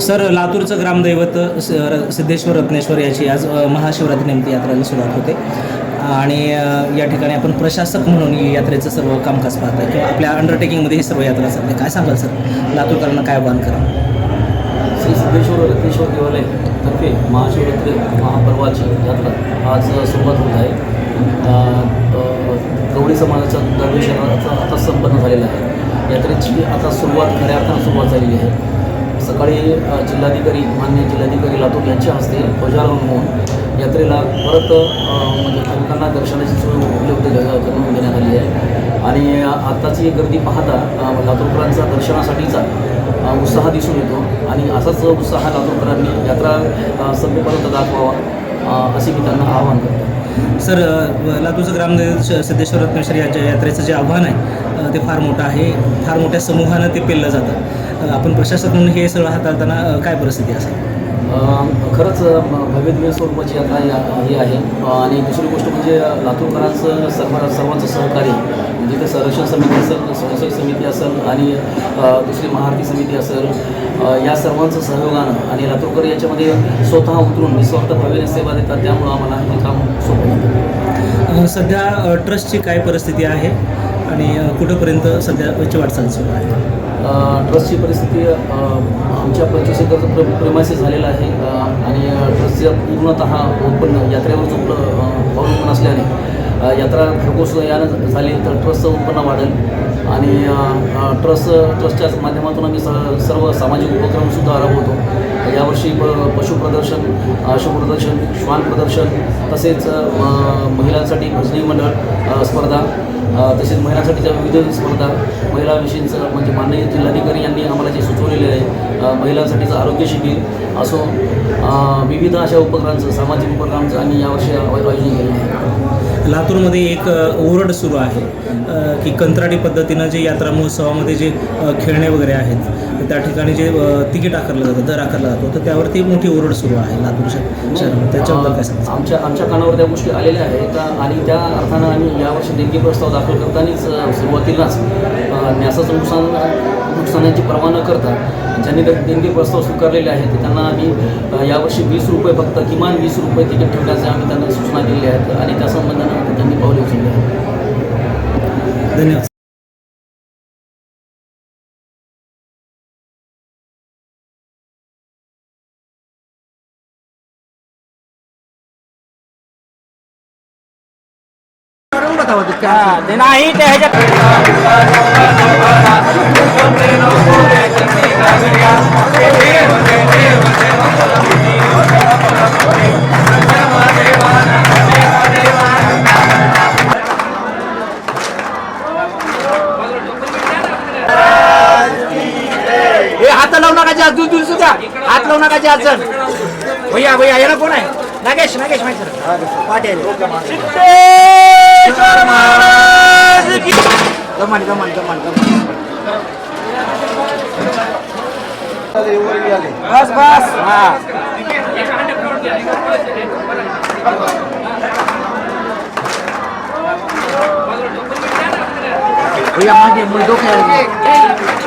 Sir लातूरचं ग्रामदैवत स- र- सिद्धेश्वर रत्नेश्वर याची आज महाशिवरात्री महाशिवरात्रीनिमित्त यात्रेला सुरुवात होते. आणि या ठिकाणी आपण प्रशासक म्हणून यात्रेचं सर्व कामकाज पाहत आहे किंवा आपल्या अंडरटेकिंगमध्ये ही सर्व यात्रा चालते. काय सांगाल सर? लातूरकरांना काय आव्हान करा श्री सिद्धेश्वर रत्नेश्वर देवालय तर्फे महाशिवरात्री महापर्वाची यात्रा आज सुरुवात होत आहे. गवळी समाजाचा दरवेशाचा आता संपन्न झालेला आहे. यात्रेची आता सुरुवात खऱ्या अर्थानं सुरुवात झालेली आहे. सकाळी जिल्हाधिकारी मान्य जिल्हाधिकारी लातूर यांच्या हस्ते ध्वजारोहण होऊन यात्रेला परत म्हणजे भाविकांना दर्शनाची सोय उपलब्ध करून देण्यात आली आहे. आणि आत्ताची गर्दी पाहता लातूरकरांचा दर्शनासाठीचा उत्साह दिसून येतो. आणि असाच उत्साह लातूरकरांनी यात्रा अ, संपेपर्यंत दाखवावा. असे मी त्यांना आवाहन करतो. सर लातूरचं श- सिद्धेश्वर रत्नेश्वर यांच्या यात्रेचं जे आव्हान आहे ते फार मोठं आहे. फार मोठ्या समूहानं ते पेललं जातं. आपण प्रशासक म्हणून हे सगळं हाताळताना काय परिस्थिती असेल? खरंच भव्य दिव्य स्वरूपाची यात्रा या- ही आहे. आणि दुसरी गोष्ट म्हणजे लातूरकरांचं सर्व सर्वांचं सहकार्य. म्हणजे ते संरक्षण समिती असेल स्वयंसेवक समिती असेल आणि दुसरी महाआरती समिती असेल या सर्वांचं सहयोगानं आणि लातूरकर याच्यामध्ये स्वतः उतरून निस्वार्थ भावेने सेवा देतात त्यामुळं आम्हाला हे काम सोपं सध्या ट्रस्टची काय परिस्थिती आहे आणि कुठंपर्यंत सध्या याची वाटचाल सुरू आहे? ट्रस्टची परिस्थिती आमच्या पंचवीस एकरचं प्र प्रेमायसिस झालेलं आहे आणि ट्रस्टचं पूर्णतः उत्पन्न यात्रेवरच उप अ, अवलंबून असल्याने यात्रा घरपोच यानं झाली तर ट्रस्टचं उत्पन्न वाढेल. आणि ट्रस्ट ट्रस्टच्या माध्यमातून आम्ही स सर्व सामाजिक उपक्रमसुद्धा राबवतो. यावर्षी प पशुप्रदर्शन प्रदर्शन श्वान प्रदर्शन तसेच महिलांसाठी भजनी मंडळ स्पर्धा तसेच महिलांसाठीच्या विविध स्पर्धा महिलाविषयीचं म्हणजे माननीय जिल्हाधिकारी यांनी आम्हाला जे सुचवलेले आहे महिलांसाठीचं आरोग्य शिबिर असो विविध अशा उपक्रमांचं सामाजिक उपक्रमांचं आम्ही यावर्षी आयोजन केलं आहे. लातूरमध्ये एक ओरड सुरू आहे की कंत्राटी पद्धतीनं जे यात्रा महोत्सवामध्ये जे खेळणे वगैरे आहेत त्या ठिकाणी जे तिकीट आकारलं जातं दर आकारला जातो तर त्यावरती मोठी ओरड सुरू आहे लातूर शहर शहरामध्ये. त्याच्याबद्दल काय सांगाल आमच्या आमच्या कानावर त्या गोष्टी आलेल्या आहेत आणि त्या अर्थानं आम्ही यावर्षी देणगी प्रस्ताव दाखल करतानाच सुरुवातीलाच न्यासाचं नुकसान नुकसानाची पर्वा न करता ज्यांनी देणगी प्रस्ताव स्वीकारलेले आहेत त्यांना आम्ही यावर्षी वीस रुपये फक्त किमान वीस रुपये तिकीट ठेवण्याचे आम्ही त्यांना सूचना दिलेल्या आहेत आणि त्या संबंधानं त्यांनी पावले उचलली आहेत. धन्यवाद. ते नाही ते ह्याच्यात हे हात लावू नका जास्त दूर दूर सुद्धा. हात लावू नका जास्त. जण भैया भैया याला कोण आहे? नागेश नागेश माहिती पाटील. सिद्धेश्वर महाराज की गमन गमन गमन गमन. बस बस. हा. भैया मागे मुळे डोक्याला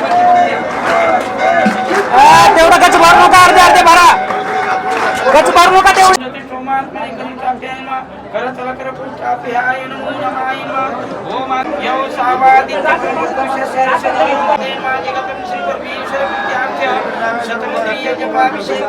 शतमुद्रीय जपाभिषेक